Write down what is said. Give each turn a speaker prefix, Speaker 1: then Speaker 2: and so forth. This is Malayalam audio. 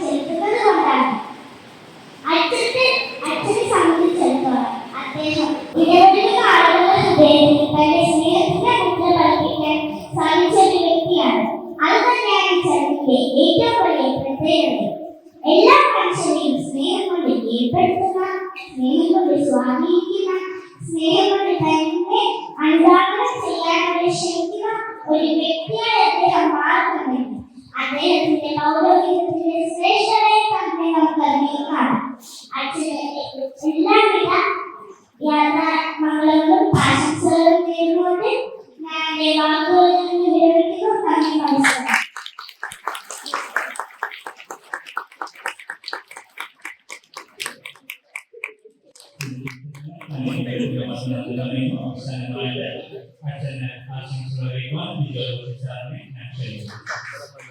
Speaker 1: ചെലുത്തുന്നത് കൊണ്ടാണ് അച്ഛന്റെ അച്ഛനെ സംബന്ധിച്ചിടത്തോളം അദ്ദേഹം ഇടപെടുന്ന ആളുകളുടെ ഹൃദയത്തിൽ തന്റെ സ്നേഹത്തിന്റെ മുദ്ര പതിപ്പിക്കാൻ സാധിച്ച ഒരു വ്യക്തിയാണ്. അത് തന്നെയാണ് ചടങ്ങിന്റെ ഏറ്റവും വലിയ പ്രത്യേകത. എല്ലാ മനുഷ്യരെയും സ്നേഹം കൊണ്ട് കീഴ്പ്പെടുത്തുന്ന സ്നേഹം കൊണ്ട് സ്വാധീനിക്കുന്ന സ്നേഹം കൊണ്ട് തന്നെ അനുധാവനം ചെയ്യാനുള്ള ക്ഷമിക്കുന്ന ഒരു വ്യക്തിയായി അദ്ദേഹം മാറുന്നുണ്ടെങ്കിൽ അദ്ദേഹത്തിന്റെ പൗരോഹിത്യത്തിന്റെ എല്ലാവിധ യാത്രാമംഗളങ്ങളും ആശംസകളും നേർന്നുകൊണ്ട് ഞാൻ എന്റെ വാക്കുകളിൽ നിന്ന് വിരമിക്കുന്നു നന്ദി നമസ്കാരം
Speaker 2: അവസാനമായിട്ട് അച്ഛന് ആശംസ അറിയിക്കുവാൻ വിജയ സാറിനെ ഞാൻ ക്ഷണിക്കുന്നു